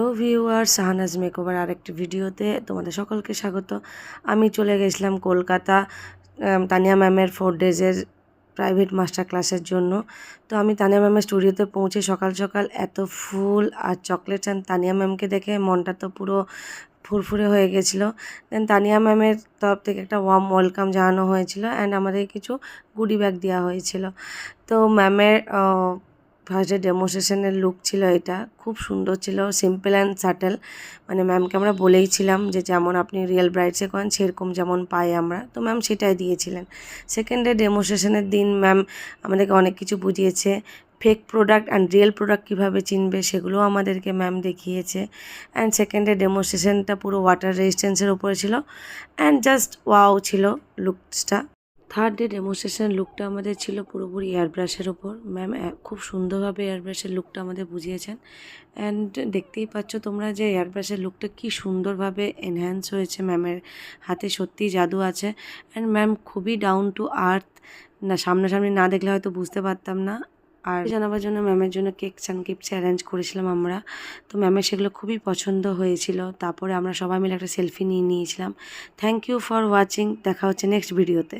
Hello viewer Shahanaz makeover আরেকটি ভিডিওতে তোমাদের সকলকে স্বাগত। আমি চলে গেছিলাম কলকাতা তানিয়া ম্যামের ফোর ডেজের প্রাইভেট মাস্টার ক্লাসের জন্য। তো আমি তানিয়া ম্যামের স্টুডিওতে পৌঁছে সকাল সকাল এত ফুল আর চকলেটস অ্যান্ড তানিয়া ম্যামকে দেখে মনটা তো পুরো ফুরফুরে হয়ে গেছিল। দেন তানিয়া ম্যামের তরফ থেকে একটা ওয়ার্ম ওয়েলকাম জানানো হয়েছিল অ্যান্ড আমাদের কিছু গুডি ব্যাগ দেওয়া হয়েছিল। তো ম্যামের ফার্স্টে ডেমোস্ট্রেশনের লুক ছিল এটা। খুব সুন্দর ছিল সিম্পল অ্যান্ড সাটেল মানে ম্যামকে আমরা বলেইছিলাম যে যেমন আপনি রিয়েল ব্রাইডসে করেন, সেরকম যেমন পাই আমরা। তো ম্যাম সেটাই দিয়েছিলেন। সেকেন্ডে ডেমোস্ট্রেশনের দিন ম্যাম আমাদেরকে অনেক কিছু বুঝিয়েছে। Fake product and real product কীভাবে চিনবে সেগুলোও আমাদেরকে ম্যাম দেখিয়েছে। অ্যান্ড সেকেন্ডে ডেমোস্ট্রেশনটা পুরো ওয়াটার রেজিস্ট্যান্সের উপরে ছিল। অ্যান্ড জাস্ট ওয়াও ছিল লুকসটা থার্ড ডে ডেমনস্ট্রেশন লুকটা আমাদের ছিল পুরোপুরি এয়ার ব্রাশের ওপর ম্যাম খুব সুন্দরভাবে এয়ার ব্রাশের লুকটা আমাদের বুঝিয়েছেন। অ্যান্ড দেখতেই পাচ্ছ তোমরা যে এয়ার ব্রাশের লুকটা কি সুন্দরভাবে এনহ্যান্স হয়েছে ম্যামের হাতে। সত্যিই জাদু আছে। অ্যান্ড ম্যাম খুবই ডাউন টু আর্থ না, সামনাসামনি না দেখলে হয়তো বুঝতে পারতাম না। আর জানাবার জন্য ম্যামের জন্য কেকস অ্যান্ড গিফটস অ্যারেঞ্জ করেছিলাম আমরা। তো ম্যামের সেগুলো খুবই পছন্দ হয়েছিল। তারপরে আমরা সবাই মিলে একটা সেলফি নিয়ে নিয়েছিলাম। থ্যাংক ইউ ফর ওয়াচিং দেখা হচ্ছে নেক্সট ভিডিওতে